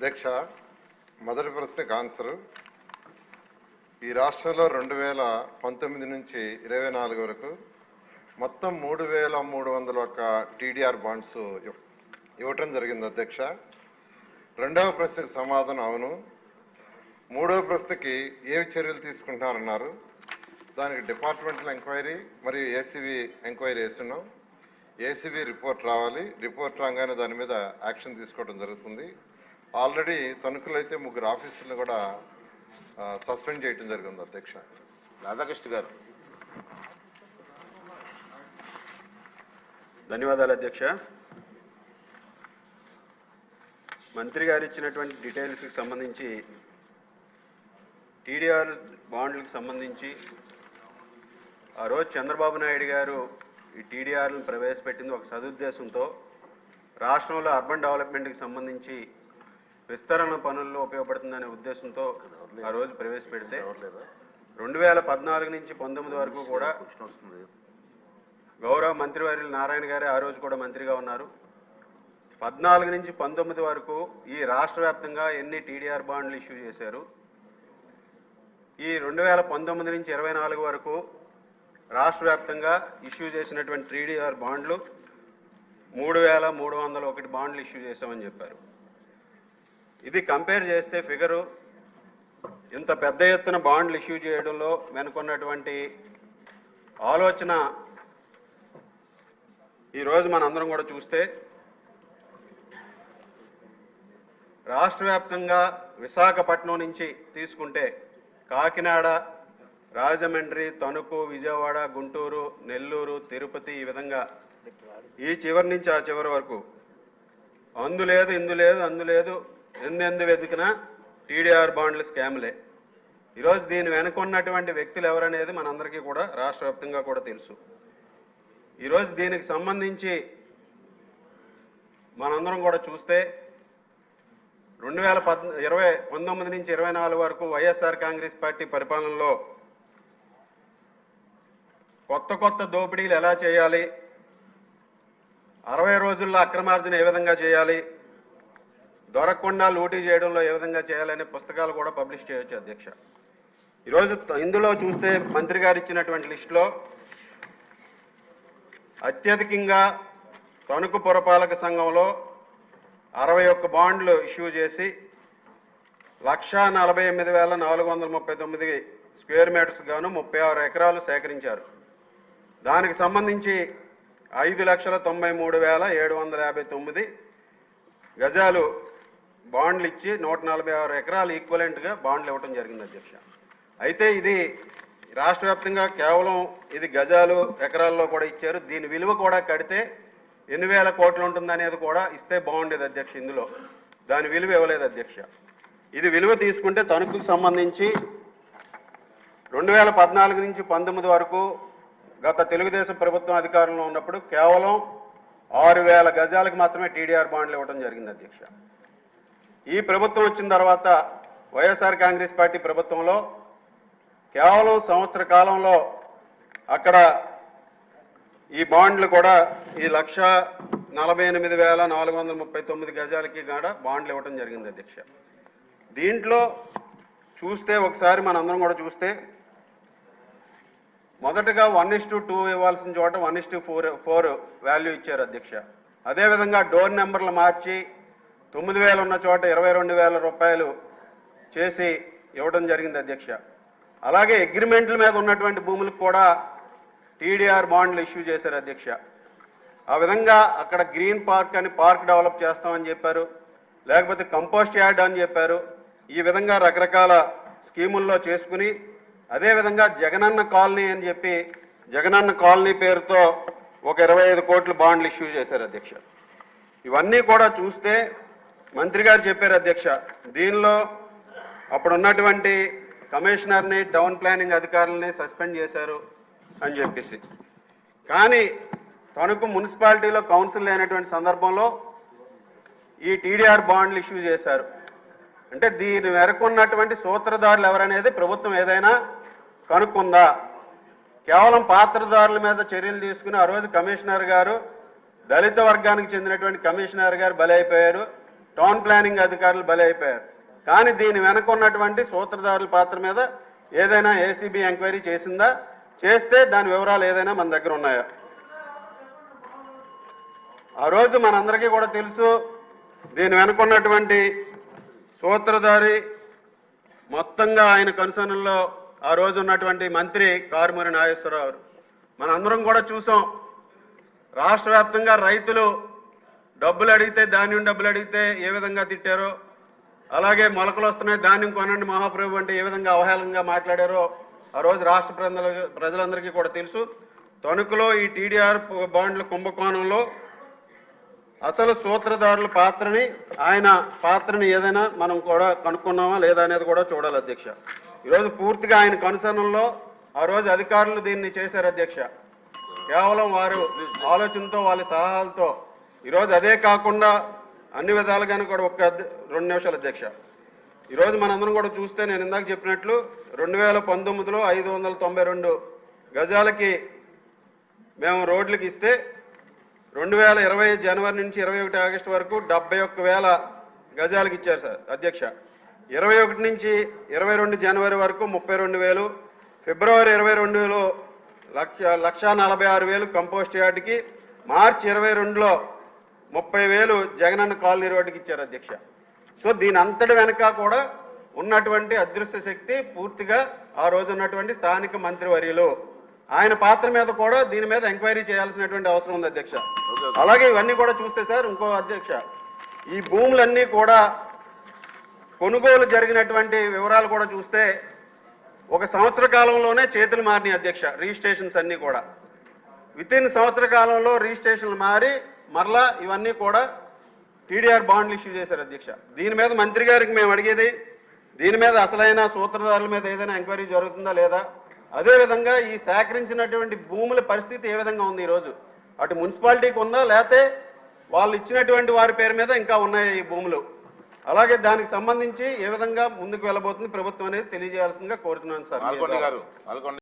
అధ్యక్ష మొదటి ప్రశ్నకు ఆన్సరు. ఈ రాష్ట్రంలో రెండు వేల పంతొమ్మిది నుంచి ఇరవై నాలుగు వరకు మొత్తం మూడు వేల మూడు వందల ఒక్క టీడీఆర్ బాండ్స్ ఇవ్వటం జరిగింది అధ్యక్ష. రెండవ ప్రశ్నకు సమాధానం అవును. మూడవ ప్రశ్నకి ఏవి చర్యలు తీసుకుంటున్నారన్నారు? దానికి డిపార్ట్మెంటల్ ఎంక్వైరీ మరియు ఏసీబీ ఎంక్వైరీ వేస్తున్నాం. ఏసీబీ రిపోర్ట్ రావాలి. రిపోర్ట్ రాగానే దాని మీద యాక్షన్ తీసుకోవడం జరుగుతుంది. ఆల్రెడీ తణుకులో అయితే ముగ్గురు ఆఫీసర్లు కూడా సస్పెండ్ చేయడం జరిగింది అధ్యక్ష. రాధాకృష్ణ గారు. ధన్యవాదాలు అధ్యక్ష. మంత్రి గారు ఇచ్చినటువంటి డీటెయిల్స్కి సంబంధించి టీడీఆర్ బాండ్లకు సంబంధించి ఆ రోజు చంద్రబాబు నాయుడు గారు ఈ టీడీఆర్లను ప్రవేశపెట్టింది ఒక సదుద్దేశంతో రాష్ట్రంలో అర్బన్ డెవలప్మెంట్కి సంబంధించి విస్తరణ పనుల్లో ఉపయోగపడుతుందనే ఉద్దేశంతో ఆ రోజు ప్రవేశపెడితే రెండు వేల పద్నాలుగు నుంచి పంతొమ్మిది వరకు కూడా గౌరవ మంత్రివర్యులు నారాయణ గారే ఆ రోజు కూడా మంత్రిగా ఉన్నారు. పద్నాలుగు నుంచి పంతొమ్మిది వరకు ఈ రాష్ట్ర వ్యాప్తంగా ఎన్ని టీడీఆర్ బాండ్లు ఇష్యూ చేశారు? ఈ రెండు వేల పంతొమ్మిది నుంచి ఇరవై నాలుగు వరకు రాష్ట్ర వ్యాప్తంగా ఇష్యూ చేసినటువంటి టీడీఆర్ బాండ్లు మూడు వేల మూడు వందల ఒకటి బాండ్లు ఇష్యూ చేశామని చెప్పారు. ఇది కంపేర్ చేస్తే ఫిగరు ఇంత పెద్ద ఎత్తున బాండ్లు ఇష్యూ చేయడంలో వెనుకున్నటువంటి ఆలోచన ఈరోజు మనందరం కూడా చూస్తే రాష్ట్ర వ్యాప్తంగా విశాఖపట్నం నుంచి తీసుకుంటే కాకినాడ రాజమండ్రి తణుకు విజయవాడ గుంటూరు నెల్లూరు తిరుపతి ఈ విధంగా ఈ చివరి నుంచి ఆ చివరి వరకు. అందు లేదు ఇందు లేదు అందు లేదు ఎందెందు వెతికినా? టీడీఆర్ బాండ్ల స్కామ్లే. ఈరోజు దీని వెనుక ఉన్నటువంటి వ్యక్తులు ఎవరనేది మనందరికీ కూడా రాష్ట్ర వ్యాప్తంగా కూడా తెలుసు. ఈరోజు దీనికి సంబంధించి మనందరం కూడా చూస్తే రెండు వేల పద్ ఇరవై పంతొమ్మిది నుంచి ఇరవై నాలుగు వరకు వైఎస్ఆర్ కాంగ్రెస్ పార్టీ పరిపాలనలో కొత్త కొత్త దోపిడీలు ఎలా చేయాలి? అరవై రోజుల్లో అక్రమార్జన ఏ విధంగా చేయాలి? దొరకకుండా లూటీ చేయడంలో ఏ విధంగా చేయాలనే పుస్తకాలు కూడా పబ్లిష్ చేయొచ్చు అధ్యక్ష. ఈరోజు ఇందులో చూస్తే మంత్రి గారు ఇచ్చినటువంటి లిస్టులో అత్యధికంగా తణుకు పురపాలక సంఘంలో అరవై ఒక్క బాండ్లు ఇష్యూ చేసి లక్షా నలభై ఎనిమిది వేల నాలుగు వందల ముప్పై తొమ్మిది స్క్వేర్ మీటర్స్ గాను ముప్పై ఆరు ఎకరాలు సేకరించారు. దానికి సంబంధించి ఐదు లక్షల తొంభై మూడు వేల ఏడు వందల యాభై తొమ్మిది గజాలు బాండ్లు ఇచ్చి నూట నలభై ఆరు ఎకరాలు ఈక్వలెంట్గా బాండ్లు ఇవ్వడం జరిగింది అధ్యక్ష. అయితే ఇది రాష్ట్ర వ్యాప్తంగా కేవలం ఇది గజాలు ఎకరాల్లో కూడా ఇచ్చారు. దీని విలువ కూడా కడితే ఎన్ని వేల కోట్లు ఉంటుందనేది కూడా ఇస్తే బాగుండేది అధ్యక్ష ఇందులో. దాని విలువ ఇవ్వలేదు అధ్యక్ష. ఇది విలువ తీసుకుంటే తణుకుకు సంబంధించి రెండు వేల పద్నాలుగు నుంచి పంతొమ్మిది వరకు గత తెలుగుదేశం ప్రభుత్వం అధికారంలో ఉన్నప్పుడు కేవలం ఆరు వేల గజాలకు మాత్రమే టీడీఆర్ బాండ్లు ఇవ్వడం జరిగింది అధ్యక్ష. ఈ ప్రభుత్వం వచ్చిన తర్వాత వైఎస్ఆర్ కాంగ్రెస్ పార్టీ ప్రభుత్వంలో కేవలం సంవత్సర కాలంలో అక్కడ ఈ బాండ్లు కూడా ఈ లక్ష నలభై ఎనిమిది వేల నాలుగు వందల ముప్పై తొమ్మిది గజాలకి కూడా బాండ్లు ఇవ్వడం జరిగింది అధ్యక్ష. దీంట్లో చూస్తే ఒకసారి మనందరం కూడా చూస్తే మొదటగా వన్ ఇస్ టు టూ ఇవ్వాల్సిన చోట one is to four four value ఇచ్చారు అధ్యక్ష. అదేవిధంగా డోర్ నెంబర్లు మార్చి తొమ్మిది వేలు ఉన్న చోట ఇరవై రెండు వేల రూపాయలు చేసి ఇవ్వడం జరిగింది అధ్యక్ష. అలాగే అగ్రిమెంట్ల మీద ఉన్నటువంటి భూములకు కూడా టీడీఆర్ బాండ్లు ఇష్యూ చేశారు అధ్యక్ష. ఆ విధంగా అక్కడ గ్రీన్ పార్క్ అని పార్క్ డెవలప్ చేస్తామని చెప్పారు. లేకపోతే కంపోస్ట్ యార్డ్ అని చెప్పారు. ఈ విధంగా రకరకాల స్కీముల్లో చేసుకుని అదేవిధంగా జగనన్న కాలనీ అని చెప్పి జగనన్న కాలనీ పేరుతో ఒక ఇరవై ఐదు కోట్లు బాండ్లు ఇష్యూ చేశారు అధ్యక్ష. ఇవన్నీ కూడా చూస్తే మంత్రి గారు చెప్పారు అధ్యక్ష దీనిలో అప్పుడు ఉన్నటువంటి కమిషనర్ని టౌన్ ప్లానింగ్ అధికారులని సస్పెండ్ చేశారు అని చెప్పేసి. కానీ తణుకు మున్సిపాలిటీలో కౌన్సిల్ లేనటువంటి సందర్భంలో ఈ టీడీఆర్ బాండ్లు ఇష్యూ చేశారు. అంటే దీని మేరకు ఉన్నటువంటి సూత్రధారులు ఎవరనేది ప్రభుత్వం ఏదైనా కనుక్కుందా? కేవలం పాత్రదారుల మీద చర్యలు తీసుకుని ఆ రోజు కమిషనర్ గారు దళిత వర్గానికి చెందినటువంటి కమిషనర్ గారు బలైపోయారు. టౌన్ ప్లానింగ్ అధికారులు బలి అయిపోయారు కానీ దీని వెనక ఉన్నటువంటి సూత్రధారుల పాత్ర మీద ఏదైనా ఏసీబీ ఎంక్వైరీ చేసిందా? చేస్తే దాని వివరాలు ఏదైనా మన దగ్గర ఉన్నాయా? ఆ రోజు మనందరికీ కూడా తెలుసు దీని వెనక ఉన్నటువంటి సూత్రధారి మొత్తంగా ఆయన కనుసనల్లో ఆ రోజు ఉన్నటువంటి మంత్రి కారుమూరి నాగేశ్వరరావు మనందరం కూడా చూసాం. రాష్ట్ర వ్యాప్తంగా రైతులు డబ్బులు అడిగితే ధాన్యం డబ్బులు అడిగితే ఏ విధంగా తిట్టారో అలాగే మొలకలు వస్తున్నాయి ధాన్యం కొనండి మహాప్రభు అంటే ఏ విధంగా అవహేళనగా మాట్లాడారో ఆ రోజు రాష్ట్ర ప్రజల ప్రజలందరికీ కూడా తెలుసు. తణుకులో ఈ టీడీఆర్ బాండ్ల కుంభకోణంలో అసలు సూత్రధారుల పాత్రని ఆయన పాత్రని ఏదైనా మనం కూడా కనుక్కున్నామా లేదా అనేది కూడా చూడాలి అధ్యక్ష. ఈరోజు పూర్తిగా ఆయన కనుసరణలో ఆ రోజు అధికారులు దీన్ని చేశారు అధ్యక్ష. కేవలం వారు ఆలోచనతో వాళ్ళ సలహాలతో ఈరోజు అదే కాకుండా అన్ని విధాలుగాను కూడా ఒక రెండు నిమిషాలు అధ్యక్ష. ఈరోజు మనందరం కూడా చూస్తే నేను ఇందాక చెప్పినట్లు రెండు వేల పంతొమ్మిదిలో ఐదు వందల తొంభై రెండు గజాలకి మేము రోడ్లకి ఇస్తే రెండు వేల ఇరవై జనవరి నుంచి ఇరవై ఒకటి ఆగస్టు వరకు డెబ్బై ఒక్క వేల గజాలకు ఇచ్చారు సార్ అధ్యక్ష. ఇరవై ఒకటి నుంచి ఇరవై రెండు జనవరి వరకు ముప్పై రెండు వేలు ఫిబ్రవరి ఇరవై రెండులో లక్ష లక్ష నలభై ఆరు వేలు కంపోస్ట్ యార్డ్కి మార్చి ఇరవై రెండులో ముప్పై వేలు జగనన్న కాలనీ రోడ్డుకి ఇచ్చారు అధ్యక్ష. సో దీని అంతటి వెనక కూడా ఉన్నటువంటి అదృశ్య శక్తి పూర్తిగా ఆ రోజు ఉన్నటువంటి స్థానిక మంత్రివర్యులు ఆయన పాత్ర మీద కూడా దీని మీద ఎంక్వైరీ చేయాల్సినటువంటి అవసరం ఉంది అధ్యక్ష. అలాగే ఇవన్నీ కూడా చూస్తే సార్ ఇంకో అధ్యక్ష ఈ భూములన్నీ కూడా కొనుగోలు జరిగినటువంటి వివరాలు కూడా చూస్తే ఒక సంవత్సర కాలంలోనే చేతులు మారినాయి అధ్యక్ష రిజిస్ట్రేషన్స్ అన్నీ కూడా. విత్ ఇన్ సంవత్సర కాలంలో రిజిస్ట్రేషన్లు మారి మరలా ఇవన్నీ కూడా టీడీఆర్ బాండ్లు ఇష్యూ చేశారు అధ్యక్ష. దీని మీద మంత్రి గారికి మేము అడిగేది దీని మీద అసలైన సూత్రధారుల మీద ఏదైనా ఎంక్వైరీ జరుగుతుందా లేదా? అదేవిధంగా ఈ సేకరించినటువంటి భూముల పరిస్థితి ఏ విధంగా ఉంది ఈరోజు? అటు మున్సిపాలిటీకి ఉందా లేకపోతే వాళ్ళు ఇచ్చినటువంటి వారి పేరు మీద ఇంకా ఉన్నాయి ఈ భూములు? అలాగే దానికి సంబంధించి ఏ విధంగా ముందుకు వెళ్ళబోతుంది ప్రభుత్వం అనేది తెలియజేయాల్సిందిగా కోరుతున్నాను సార్.